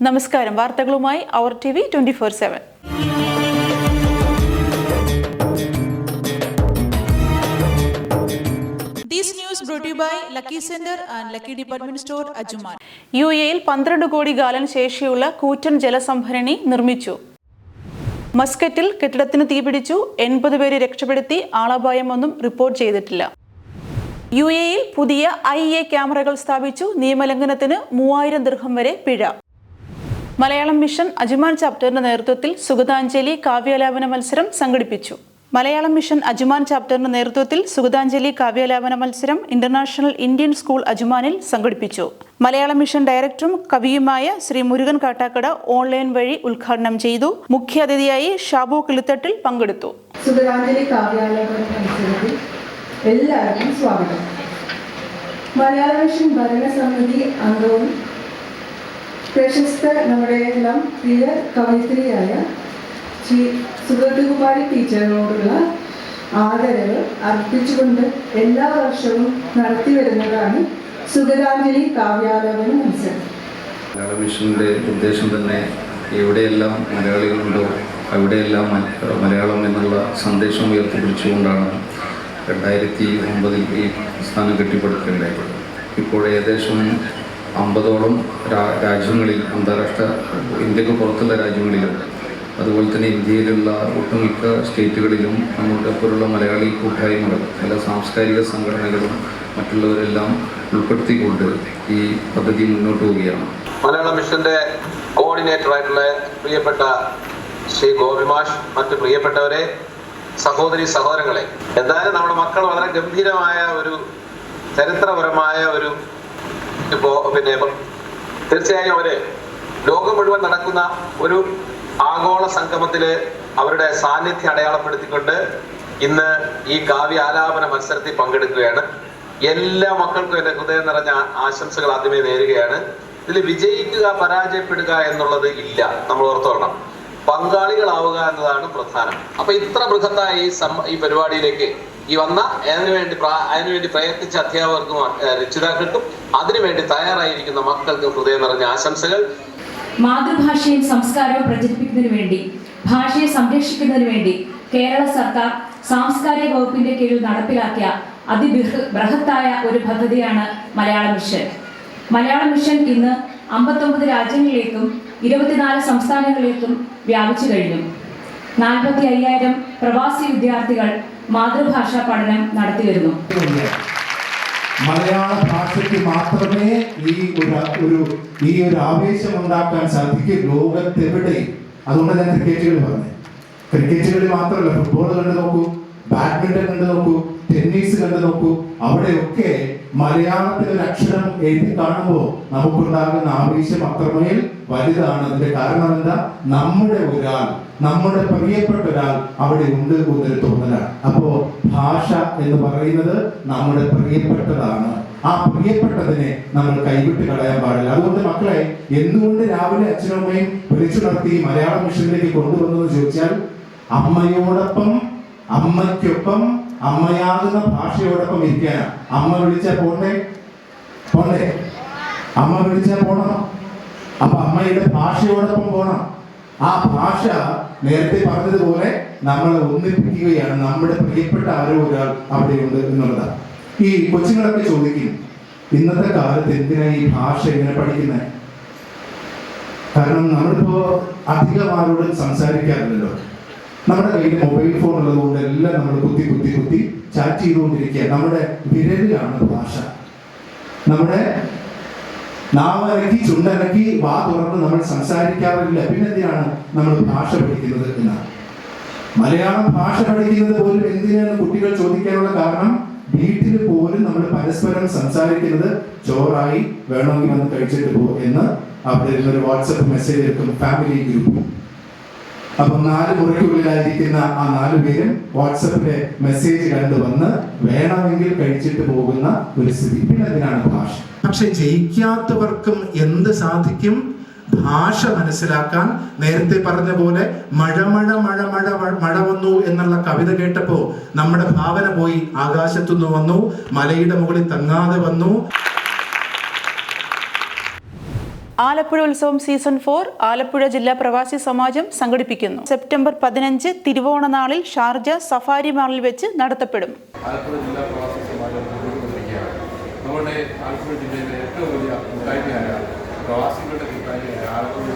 നമസ്കാരം. വാർത്തകളുമായി our T V twenty four seven. U എയിൽ പന്ത്രണ്ട് കോടി ഗാലൻ ശേഷിയുള്ള കൂറ്റൻ ജലസംഭരണി നിർമ്മിച്ചു. മസ്കറ്റിൽ കെട്ടിടത്തിന് തീപിടിച്ചു എൺപത് പേരെ രക്ഷപ്പെടുത്തി. ആളപായമൊന്നും റിപ്പോർട്ട് ചെയ്തിട്ടില്ല. യു എയിൽ പുതിയ ഐ എ ക്യാമറകൾ സ്ഥാപിച്ചു. നിയമലംഘനത്തിന് മൂവായിരം ദീർഘം വരെ പിഴ. മലയാളം മിഷൻ അജുമാൻ ചാപ്റ്ററിന്റെ നേതൃത്വത്തിൽ സുഗതാഞ്ജലി കാവ്യാലാപന മത്സരം സംഘടിപ്പിച്ചു. മലയാളം മിഷൻ അജുമാൻ ചാപ്റ്ററിന്റെ നേതൃത്വത്തിൽ സുഗതാഞ്ജലി കാവ്യാലാപന മത്സരം ഇന്റർനാഷണൽ ഇന്ത്യൻ സ്കൂൾ അജുമാനിൽ സംഘടിപ്പിച്ചു. മലയാളം മിഷൻ ഡയറക്ടറും കവിയുമായ ശ്രീ മുരുകൻ കാട്ടാക്കട ഓൺലൈൻ വഴി ഉദ്ഘാടനം ചെയ്തു. മുഖ്യാതിഥിയായി ഷാബു കിളിത്തട്ടിൽ പങ്കെടുത്തു. സുഗതാഞ്ജലി കാവ്യാലാപന എല്ലാവർക്കും സ്വാഗതം. മലയാള മിഷൻ ഭരണസമിതി അംഗവും പ്രശസ്ത നമ്മുടെ എല്ലാം പ്രിയ കവയിത്രിയായ ശ്രീ സുഗതകുമാരി ടീച്ചറിനോടുള്ള ആദരവ് അർപ്പിച്ചുകൊണ്ട് എല്ലാ വർഷവും നടത്തി വരുന്നതാണ് സുഗതാഞ്ജലി കാവ്യാലാപന മത്സരം മലയാള മിഷന്റെ ഉദ്ദേശം തന്നെ എവിടെയെല്ലാം മലയാളികളുണ്ടോ അവിടെയെല്ലാം മല- മലയാളം എന്നുള്ള സന്ദേശം ഉയർത്തിപ്പിടിച്ചുകൊണ്ടാണ് രണ്ടായിരത്തി ഒമ്പതിൽ ഈ സ്ഥാനം കെട്ടിപ്പടുക്കേണ്ടത്. ഇപ്പോൾ ഏകദേശം അമ്പതോളം രാജ്യങ്ങളിൽ അന്താരാഷ്ട്ര ഇന്ത്യയ്ക്ക് പുറത്തുള്ള രാജ്യങ്ങളിലും അതുപോലെ തന്നെ ഇന്ത്യയിലുള്ള ഒട്ടുമിക്ക സ്റ്റേറ്റുകളിലും നമ്മുടെ പോലുള്ള മലയാളി കൂട്ടായ്മകൾ പല സാംസ്കാരിക സംഘടനകളും മറ്റുള്ളവരെല്ലാം ഉൾപ്പെടുത്തിക്കൊണ്ട് ഈ പദ്ധതി മുന്നോട്ട് പോവുകയാണ്. മലയാള മിഷന്റെ കോർഡിനേറ്റർ ആയിട്ടുള്ള പ്രിയപ്പെട്ട ശ്രീ ഗോപിമാഷ് മറ്റ് പ്രിയപ്പെട്ടവരെ സഹോദരി സഹോദരങ്ങളെ എന്തായാലും നമ്മുടെ മക്കൾ വളരെ ഗംഭീരമായ ഒരു ചരിത്രപരമായ ഒരു ഇപ്പോ പിന്നെ തീർച്ചയായും അവർ ലോകം മുഴുവൻ നടക്കുന്ന ഒരു ആഗോള സംഗമത്തിൽ അവരുടെ സാന്നിധ്യം അടയാളപ്പെടുത്തിക്കൊണ്ട് ഇന്ന് ഈ കാവ്യ ആലാപന മത്സരത്തിൽ പങ്കെടുക്കുകയാണ്. എല്ലാ മക്കൾക്കും എന്റെ ഹൃദയം നിറഞ്ഞ ആശംസകൾ ആദ്യമേ നേരുകയാണ്. ഇതിൽ വിജയിക്കുക പരാജയപ്പെടുക എന്നുള്ളത് ഇല്ല. നമ്മൾ ഓർത്തോളണം. പങ്കാളികളാവുക എന്നതാണ് പ്രധാനം. അപ്പൊ ഇത്ര ബൃഹത്തായ ഈ ഈ പരിപാടിയിലേക്ക് ഈ വന്ന അതിനുവേണ്ടി അതിനുവേണ്ടി പ്രയത്നിച്ച അധ്യാപകർക്കും രക്ഷിതാക്കൾക്കും അതിനുവേണ്ടി തയ്യാറായിരിക്കുന്ന മക്കൾക്കും ഹൃദയം നിറഞ്ഞ ആശംസകൾ. മാതൃഭാഷയും സംസ്കാരവും പ്രചരിപ്പിക്കുന്നതിനു വേണ്ടി ഭാഷയെ സംരക്ഷിക്കുന്നതിനു വേണ്ടി കേരള സർക്കാർ സാംസ്കാരിക വകുപ്പിന്റെ കീഴിൽ നടപ്പിലാക്കിയ അതിബൃഹ- ബൃഹത്തായ ഒരു പദ്ധതിയാണ് മലയാള മിഷൻ. മലയാള മിഷൻ ഇന്ന് അമ്പത്തൊമ്പത് രാജ്യങ്ങളിലേക്കും ഇരുപത്തിനാല് സംസ്ഥാനങ്ങളിലേക്കും വ്യാപിച്ചു കഴിഞ്ഞു. നാൽപ്പത്തി അയ്യായിരം പ്രവാസി വിദ്യാർത്ഥികൾ മാതൃഭാഷാ പഠനം നടത്തിവരുന്നു. മലയാള ഭാഷയ്ക്ക് മാത്രമേ ഈ ഒരു ഒരു ഈ ഒരു ആവേശം ഉണ്ടാക്കാൻ സാധിക്കൂ ലോകത്തെവിടെയും. അതുകൊണ്ട് ഞാൻ ക്രിക്കറ്റുകൾ പറഞ്ഞു ക്രിക്കറ്റുകളിൽ മാത്രമല്ല ഫുട്ബോൾ കണ്ടു നോക്കൂ ബാഡ്മിന്റൺ കണ്ടു നോക്കൂ ടെന്നീസ് കണ്ടു നോക്കൂ അവിടെയൊക്കെ മലയാളത്തിൽ ഒരു അക്ഷരം എഴുതി കാണുമ്പോൾ നമുക്കുണ്ടാകുന്ന ആവേശം അത്രമേൽ വലുതാണ്. അതിന്റെ കാരണം എന്താ? നമ്മുടെ ഒരാൾ നമ്മുടെ പ്രിയപ്പെട്ട ഒരാൾ അവിടെ ഉണ്ട് എന്നൊരു തോന്നലാണ്. അപ്പോ ഭാഷ എന്ന് പറയുന്നത് നമ്മുടെ പ്രിയപ്പെട്ടതാണ്. ആ പ്രിയപ്പെട്ടതിനെ നമ്മൾ കൈവിട്ട് കളയാൻ പാടില്ല. അതുകൊണ്ട് മക്കളെ എന്തുകൊണ്ട് രാവിലെ അച്ഛനും അമ്മയും വിളിച്ചുണർത്തി മലയാള മിഷനിലേക്ക് കൊണ്ടുവന്നു ചോദിച്ചാൽ അമ്മയോടൊപ്പം അമ്മയ്ക്കൊപ്പം അമ്മയാകുന്ന ഭാഷയോടൊപ്പം ഇരിക്കാനാണ് അമ്മ വിളിച്ച പോണ്ടേ? പോണ്ടേ? അമ്മ വിളിച്ച പോണം. അപ്പൊ അമ്മയുടെ ഭാഷയോടൊപ്പം പോണം. ആ ഭാഷ നേരത്തെ പറഞ്ഞതുപോലെ നമ്മളെ ഒന്നിപ്പിക്കുകയാണ്. നമ്മുടെ പ്രിയപ്പെട്ട ആരോ ഒരാൾ അവിടെയുണ്ട് എന്നുള്ളതാണ്. ഈ കൊച്ചുങ്ങളൊക്കെ ചോദിക്കും ഇന്നത്തെ കാലത്ത് എന്തിനാ ഈ ഭാഷ ഇങ്ങനെ പഠിക്കുന്നത് കാരണം നമ്മളിപ്പോ അധികം ആരോടും സംസാരിക്കാറില്ലല്ലോ. നമ്മുടെ കയ്യിൽ മൊബൈൽ ഫോൺ ഉള്ളത് കൊണ്ട് എല്ലാം നമ്മൾ കുത്തി കുത്തി കുത്തി ചാറ്റ് ചെയ്തുകൊണ്ടിരിക്കുക. നമ്മുടെ വിരലിലാണ് ഭാഷ. നമ്മുടെ നാവനക്കി ചുണ്ടനക്കി വാ തുറന്ന് നമ്മൾ സംസാരിക്കാറില്ല. പിന്നെന്തിനാണ് നമ്മൾ ഭാഷ പഠിക്കുന്നത് എന്നാണ്. മലയാളം ഭാഷ പഠിക്കുന്നത് പോലും എന്തിനാണ് കുട്ടികൾ ചോദിക്കാനുള്ള കാരണം? വീട്ടിൽ പോലും നമ്മൾ പരസ്പരം സംസാരിക്കുന്നത് ചോറായി വേണമെങ്കിൽ വന്ന് കഴിച്ചിട്ട് പോ എന്ന് അവിടെ ഒരു വാട്സപ്പ് മെസ്സേജ് എടുക്കും ഫാമിലി ഗ്രൂപ്പ് അപ്പൊ നാല് മുറിക്കുള്ളിലായിരിക്കുന്ന ആ നാലു പേരും വാട്സപ്പിലെ മെസ്സേജ് കണ്ടു വന്ന് വേണമെങ്കിൽ കഴിച്ചിട്ട് പോകുന്ന ഒരു സ്ഥിതി. പിന്നെ അതിനാണ് ഭാഷ. പക്ഷെ ജയിക്കാത്തവർക്കും എന്ത് സാധിക്കും? ഭാഷ മനസ്സിലാക്കാൻ. നേരത്തെ പറഞ്ഞ പോലെ മഴ മഴ മഴ മഴ മഴ- വന്നു എന്നുള്ള കവിത കേട്ടപ്പോ നമ്മുടെ ഭാവന പോയി ആകാശത്തുനിന്ന് വന്നു മലയുടെ മുകളിൽ തങ്ങാതെ വന്നു. ആലപ്പുഴ ഉത്സവം സീസൺ ഫോർ ആലപ്പുഴ ജില്ലാ പ്രവാസി സമാജം സംഘടിപ്പിക്കുന്നു. സെപ്റ്റംബർ പതിനഞ്ച് തിരുവോണ നാളിൽ ഷാർജ സഫാരി മാളിൽ വെച്ച് നടത്തപ്പെടും. ആലപ്പുഴ ജില്ലാ പ്രവാസി സമാജം നമ്മുടെ പ്രവാസികളുടെ ആലപ്പുഴ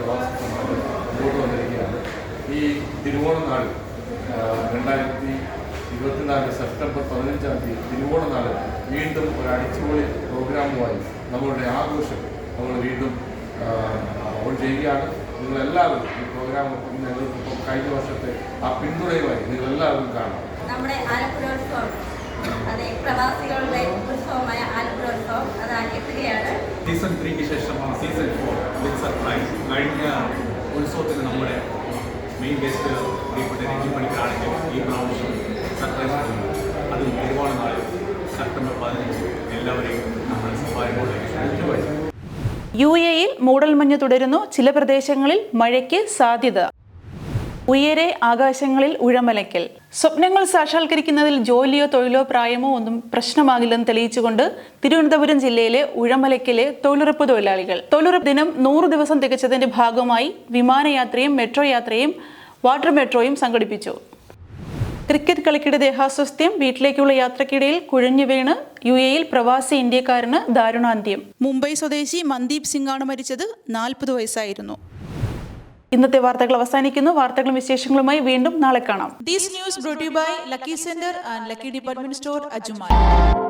പ്രവാസി സമാജം ഈ തിരുവോണനാൾ രണ്ടായിരത്തി ഇരുപത്തിനാല് സെപ്റ്റംബർ പതിനഞ്ചാം തീയതി തിരുവോണനാൾ വീണ്ടും ഒരു അടിച്ചുപൊളി പ്രോഗ്രാമുമായി നമ്മളുടെ ആഘോഷം നമ്മൾ വീണ്ടും ഓൺ ചെയ്യുകയാണ്. നിങ്ങളെല്ലാവരും ഈ പ്രോഗ്രാം ഞങ്ങൾക്കിപ്പോൾ കഴിഞ്ഞ വർഷത്തെ ആ പിന്തുണയുമായി നിങ്ങളെല്ലാവരും കാണാം. നമ്മുടെ അതെ പ്രവാസികളുടെ ഉത്സവമായ ആലപ്പുഴോത്സവം അത് എത്തുകയാണ് സീസൺ ത്രീക്ക് ശേഷം സീസൺ ഫോർ വിത്ത് സർപ്രൈസ് കഴിഞ്ഞ ഉത്സവത്തിന് നമ്മുടെ മെയിൻ ഗസ്റ്റ് പ്രിയപ്പെട്ട രഞ്ജി പണിക്കറാണെങ്കിൽ ഈ പ്രാവശ്യം സർപ്രൈസ് അത് ഒരുപാട് നാൾ സെപ്റ്റംബർ പതിനഞ്ച് എല്ലാവരെയും നമ്മുടെ ബോർഡിലേക്ക് ക്ഷണിച്ചു മൂടൽമഞ്ഞ് തുടരുന്നു. ചില പ്രദേശങ്ങളിൽ മഴയ്ക്ക് സാധ്യത. ഉയരെ ആകാശങ്ങളിൽ ഉഴമലയ്ക്കൽ. സ്വപ്നങ്ങൾ സാക്ഷാത്കരിക്കുന്നതിൽ ജോലിയോ തൊഴിലോ പ്രായമോ ഒന്നും പ്രശ്നമാകില്ലെന്ന് തെളിയിച്ചുകൊണ്ട് തിരുവനന്തപുരം ജില്ലയിലെ ഉഴമലയ്ക്കലെ തൊഴിലുറപ്പ് തൊഴിലാളികൾ. തൊഴിലുറപ്പ് ദിനം നൂറ് ദിവസം തികച്ചതിന്റെ ഭാഗമായി വിമാനയാത്രയും മെട്രോ യാത്രയും വാട്ടർ മെട്രോയും സംഘടിപ്പിച്ചു. ക്രിക്കറ്റ് കളിക്കിടെ ദേഹാസ്വാസ്ഥ്യം വീട്ടിലേക്കുള്ള യാത്രക്കിടയിൽ കുഴഞ്ഞു വീണ് യു എയിൽ പ്രവാസി ഇന്ത്യക്കാരന് ദാരുണാന്ത്യം. മുംബൈ സ്വദേശി മന്ദീപ് സിംഗാണ് മരിച്ചത്. നാൽപ്പത് വയസ്സായിരുന്നു. ഇന്നത്തെ വാർത്തകൾ അവസാനിക്കുന്നു. വാർത്തകളും വിശേഷങ്ങളുമായി വീണ്ടും നാളെ കാണാം. These news by Lucky Center and Lucky Department Store, Ajuman.